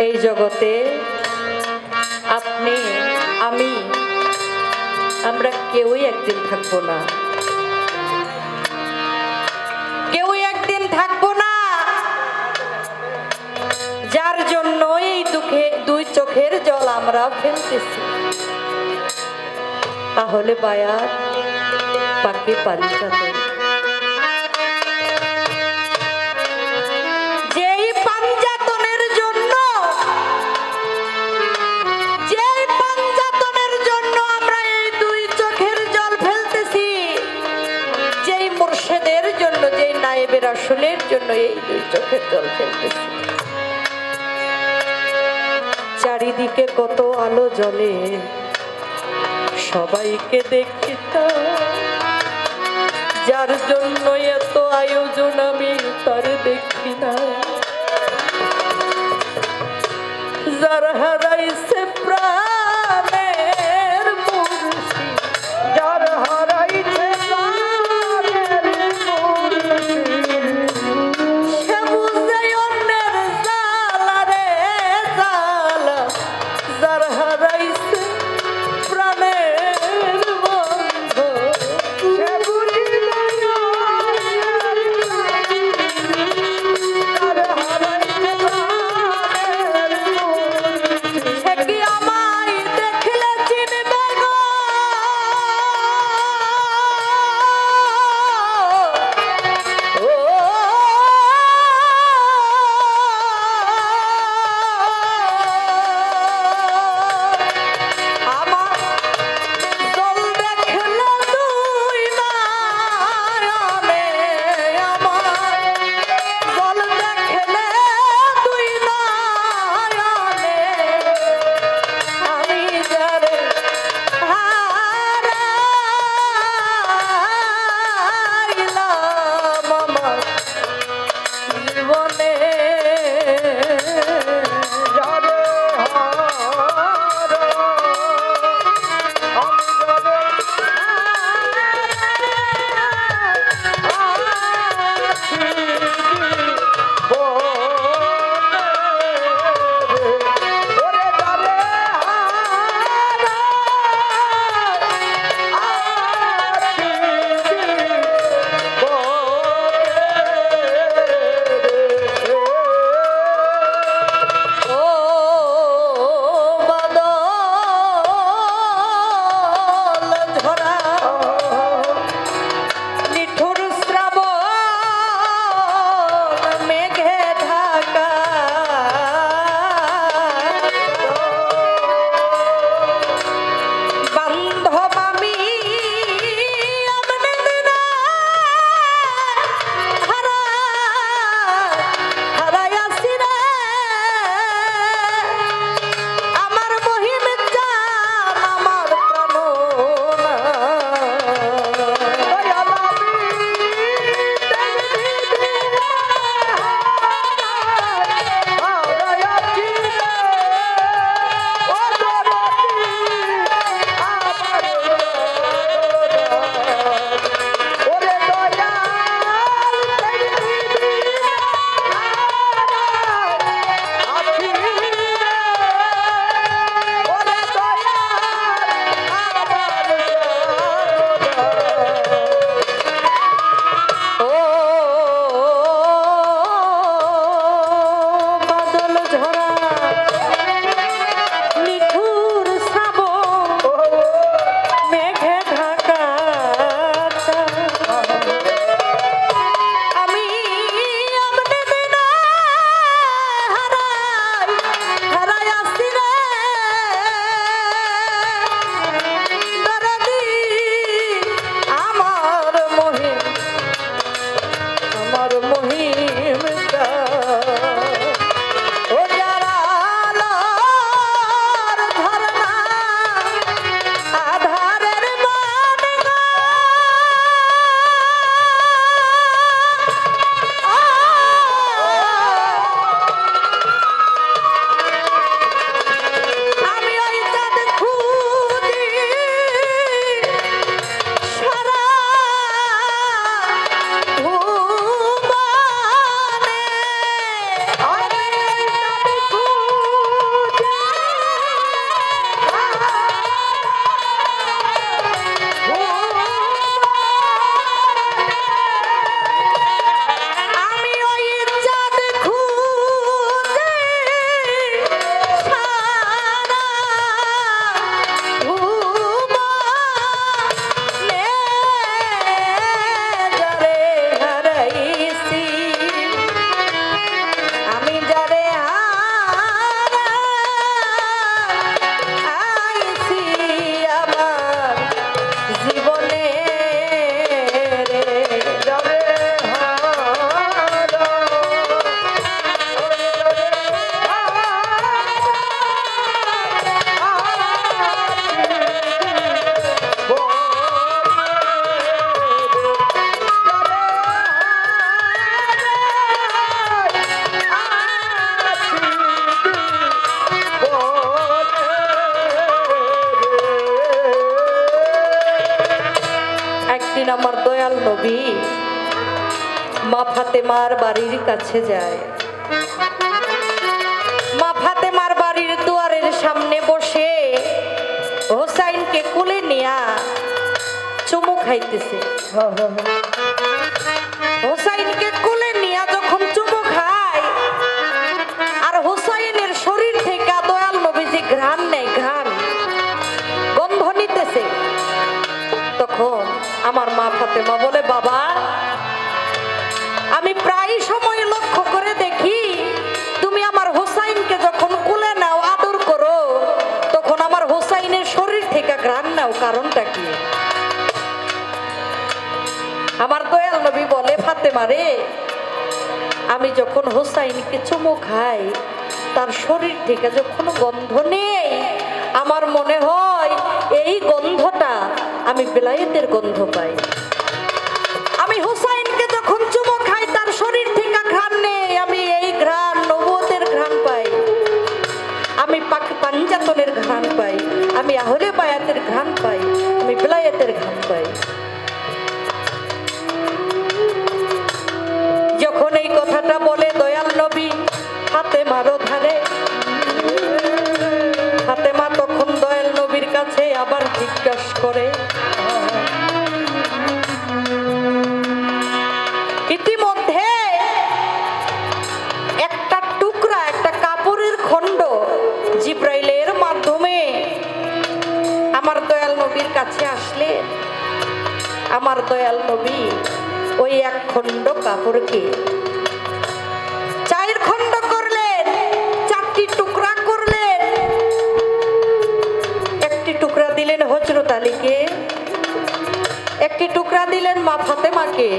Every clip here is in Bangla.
এই জগতে আপনি, আমি, আমরা কেউই একদিন থাকব না। কেউই একদিন থাকব না। যার জন্য এই দুঃখে, দুই চোখের জল আমরা ফেলতেছি। তাহলে বায়ার পাকে পাঞ্চাতে যেই নায়েবের আসলের জন্য এই দুই চোখের জল ফেলতেছি। চারিদিকে কত আলো জ্বলে, সবাইকে দেখি যার জন্য এত আয়োজন আমি তার দেখি না। যার হারাইছে প্রাণের নবী মা ফাতেমার বাড়ির কাছে যায়। মা ফাতেমার বাড়ির দুয়ারের সামনে বসে হোসাইনকে কুলে নিয়া চুমু খাইতেছে। নাও কারণটা কি? আমার দয়াল নবী বলে, ফাতেমা রে, আমি যখন হোসাইনকে চুমু খাই, তার শরীর থেকে যখন গন্ধ নেই, আমার মনে হয় এই গন্ধটা আমি বেলায়েতের গন্ধ পাই। আমি হুসাইনকে যখন চুমো খাই, তার শরীর থেকে ঘ্রাণ নেই, আমি এই ঘ্রাণ নবতের ঘ্রাণ পাই। আমি পাক পাঞ্জাতনের ঘ্রাণ পাই। আমি আহলে বায়াতের আমি বেলায়েতের ঘ্রাণ কাপড়কে চায়ের খণ্ড করলেন, চারটি টুকরা করলেন। একটি টুকরা দিলেন হজরত আলীকে, একটি টুকরা দিলেন মা ফাতেমাকে,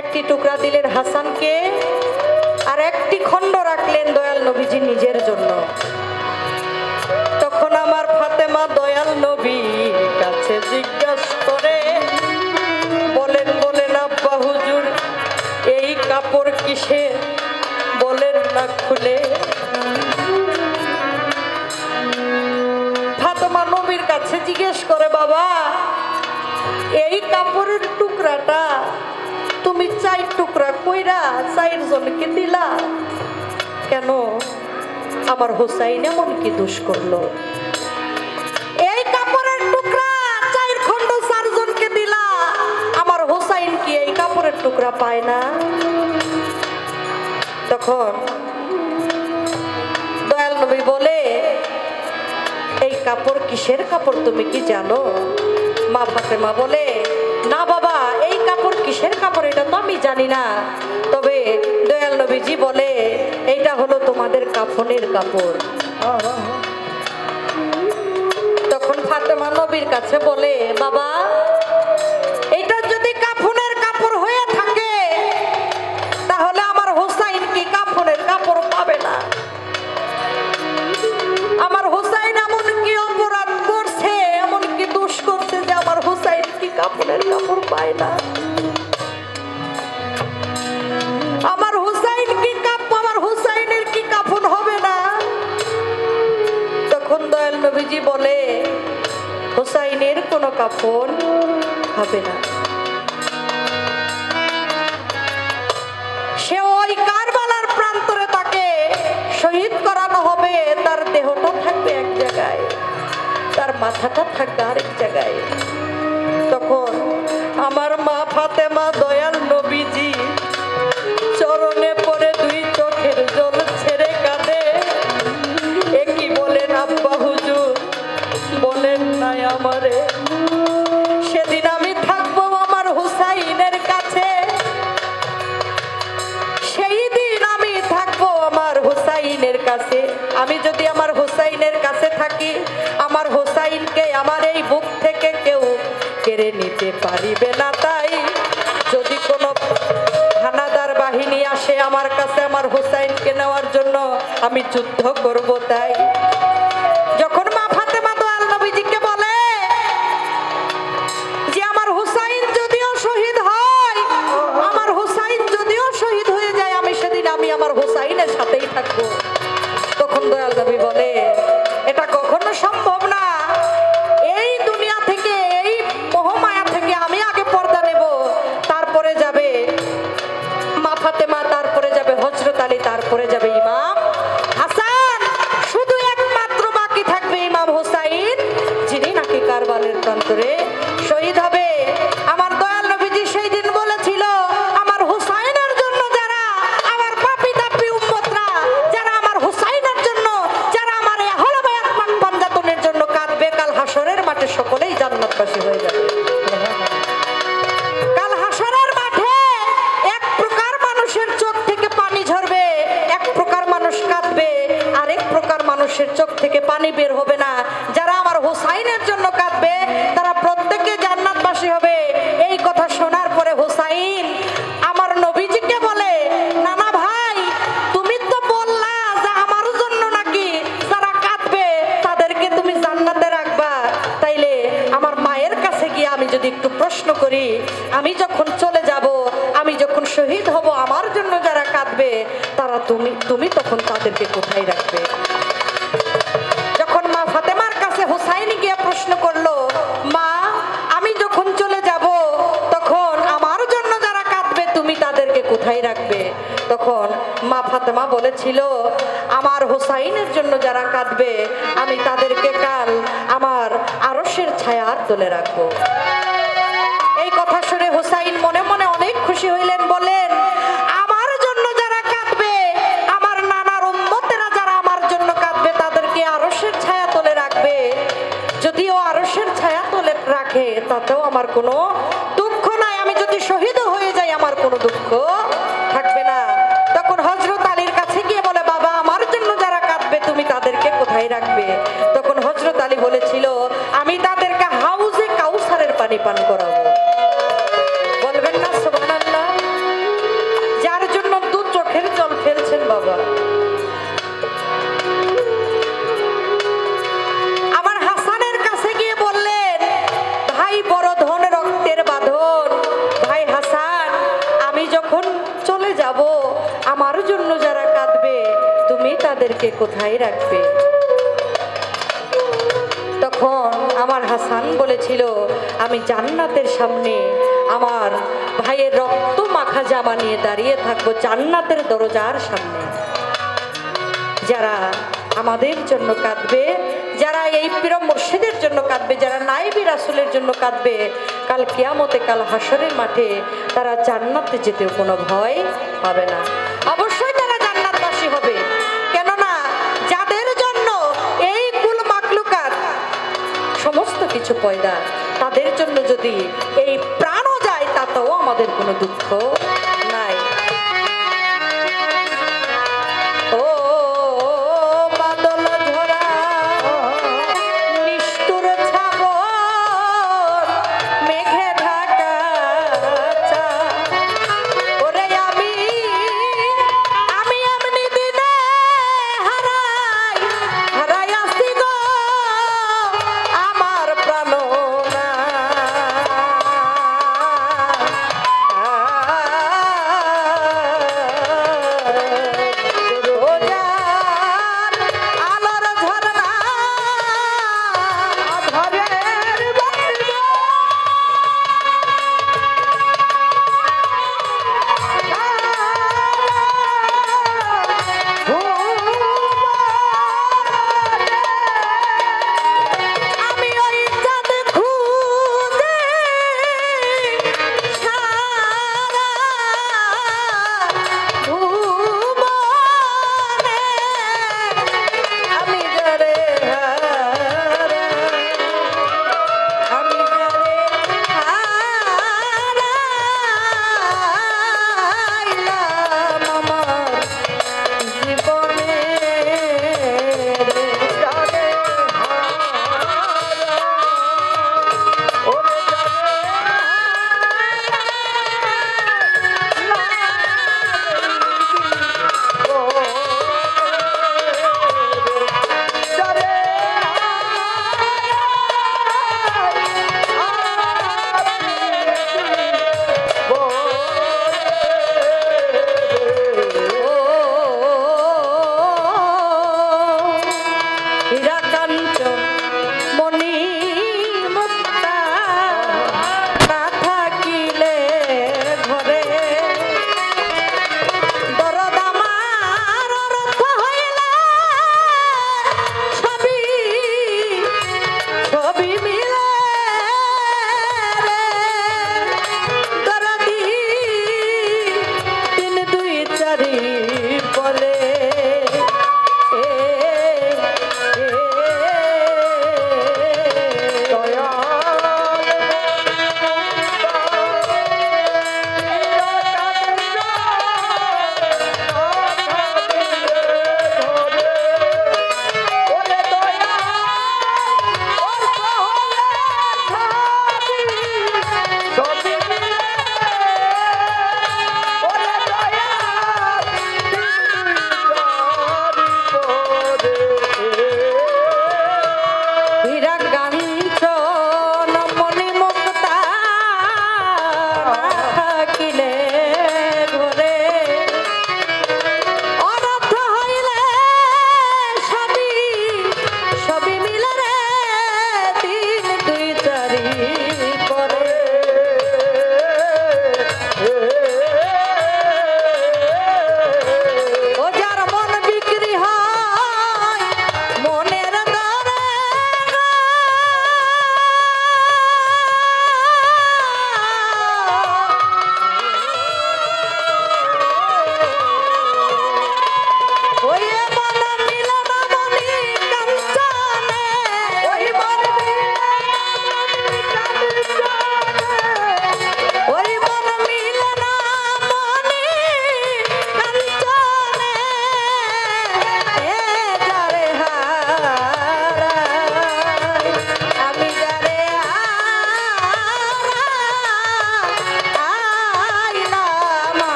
একটি টুকরা দিলেন হাসানকে, আর একটি খণ্ড রাখলেন দয়াল নবীজি নিজের বাবা, এই কাপড়ের টুকরাটা তুমি চাই টুকরা কইরা চাইর জনকে দিলা। কেন? আমার হোসাইন এমন কি দোষ করল? এই কাপড়ের টুকরা চাইর খণ্ড চারজনকে দিলা। আমার হোসাইন কি এই কাপড়ের টুকরা পায় না? তখন কাপড় কিসের কাপড় তুমি কি জানো? মা ফাতেমা বলে, না বাবা, এই কাপড় কিসের কাপড় এটা তো আমি জানি না। তবে দয়াল নবীজি বলে, এইটা হলো তোমাদের কাফনের কাপড়। তখন ফাতেমা নবীর কাছে বলে, বাবা কাপড়ের কাপড় পায় না। আমার হুসাইন কি কাপ, আমার হোসাইনের কি কাফন হবে না? তখন দয়াল নবীজি বলে, হুসাইনের কোনো কাফন হবে না। সে ওই কারবালার প্রান্তরে তাকে শহীদ করানো হবে। তার দেহটা থাকবে এক জায়গায়, তার মাথাটা থাকবে আরেক জায়গায়। কাছে আমি যদি আমার হোসাইনের কাছে থাকি, আমার হোসাইনকে আমার এই বুক থেকে কেউ কেড়ে নিতে পারিবে না তাই। যদি কোনো হানাদার বাহিনী আসে আমার কাছে আমার হোসাইনকে নেওয়ার জন্য, আমি যুদ্ধ করব তাই। আমি যখন চলে যাব, আমি যখন শহীদ হব, আমার জন্য যারা কাঁদবে, তারা তুমি তুমি তখন তাদেরকে কোথায় রাখবে? যখন মা ফাতেমার কাছে হোসাইন গিয়ে প্রশ্ন করল, মা, আমি যখন চলে যাব, তখন আমার জন্য যারা কাঁদবে, তুমি তাদেরকে কোথায় রাখবে? তখন মা ফাতেমা বলেছিল, আমার হোসাইনের জন্য যারা কাঁদবে, আমি তাদেরকে কাল আমার আরসের ছায়ার তুলে রাখব। তাতেও আমার কোনো দুঃখ নাই। আমি যদি শহীদ হয়ে যাই, আমার কোনো দুঃখ থাকবে না। তখন হজরত আলীর কাছে গিয়ে বলে, বাবা, আমার জন্য যারা কাঁদবে, তুমি তাদেরকে কোথায় রাখবে? তখন হজরত আলী বলেছিল, আমি তাদেরকে হাউজে কাউসারের পানি পান করাবো। তাদেরকে কোথায় রাখবে? তখন আমার হাসান বলেছিল, আমি জান্নাতের সামনে আমার ভাইয়ের রক্ত মাখা জামা নিয়ে দাঁড়িয়ে থাকব জান্নাতের দরজার সামনে। যারা আমাদের জন্য কাঁদবে, যারা এই প্রিয় মুর্শিদের জন্য কাঁদবে, যারা নাইবি রাসুলের জন্য কাঁদবে, কাল কিয়ামতে, কাল হাসরের মাঠে তারা জান্নাতে যেতে কোনো ভয় পাবে না। পয়দা তাদের জন্য যদি এই প্রাণও যায় তাতেও আমাদের কোনো দুঃখ।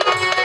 Thank you.